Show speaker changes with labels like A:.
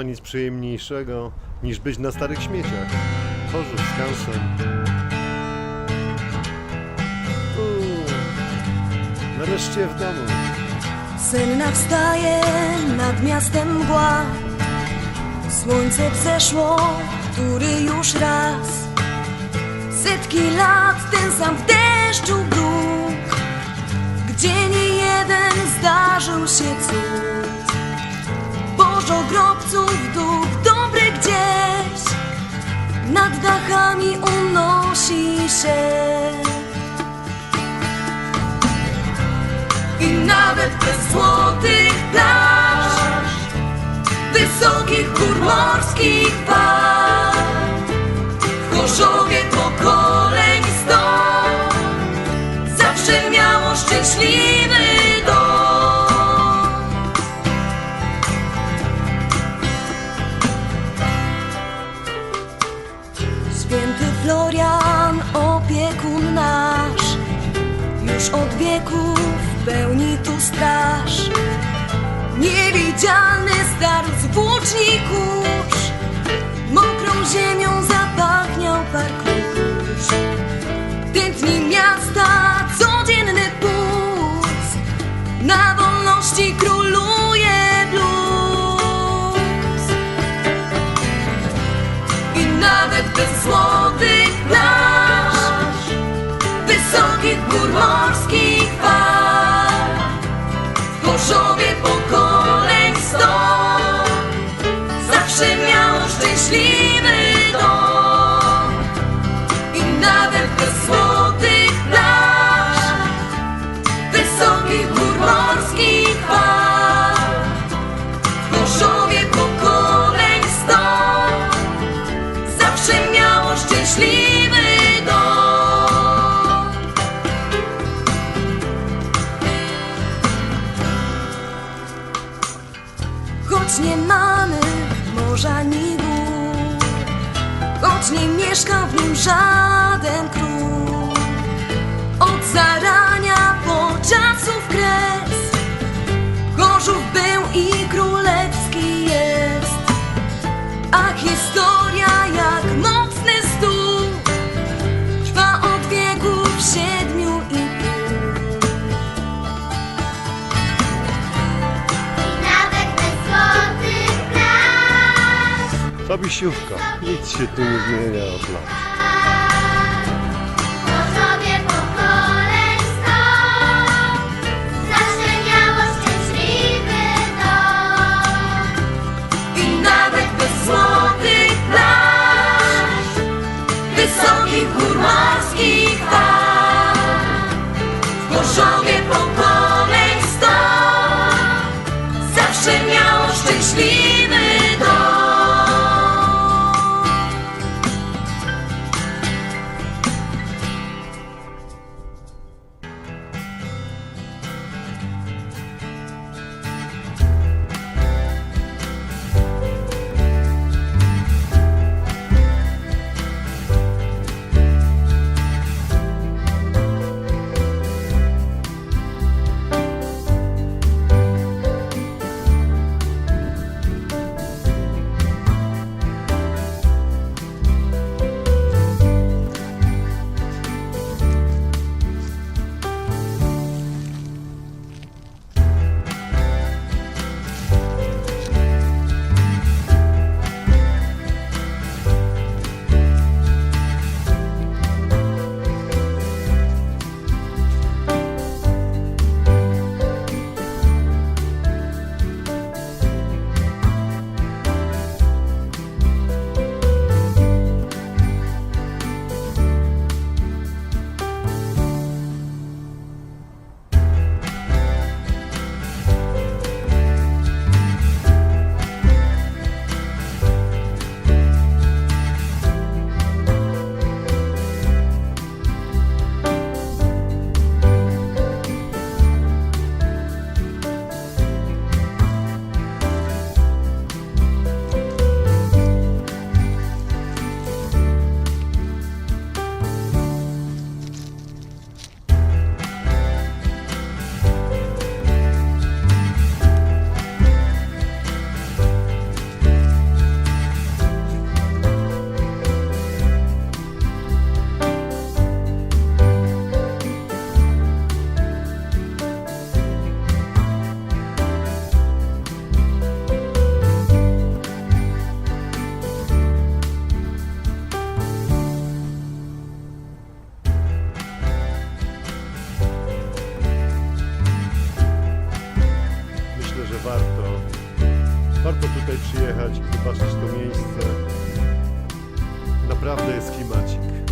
A: nic przyjemniejszego niż być na starych śmieciach. Chorzów z kansem. Nareszcie w domu.
B: Senna wstaje nad miastem mgła Słońce wzeszło, który już raz Setki lat ten sam w deszczu bruk Gdzie nie jeden zdarzył się cud Bożo grobców duch dobry gdzieś Nad dachami unosi się i nawet bez złotych plaż, wysokich gór morskich fal. W Chorzowie pokoleń sto zawsze miało szczęśliwy Święty Florian, opiekun nasz, już od wieków pełni tu straż. Niewidzialny starósł włóczni kurz, Wysokich Choć nie mamy morza ani gór, choć nie mieszka w nim żaden król. Od zarania
A: Fabisiówka, nic się tu nie zmienia od lat.
B: przyjechać, zobaczyć to miejsce.
A: Naprawdę jest klimacik.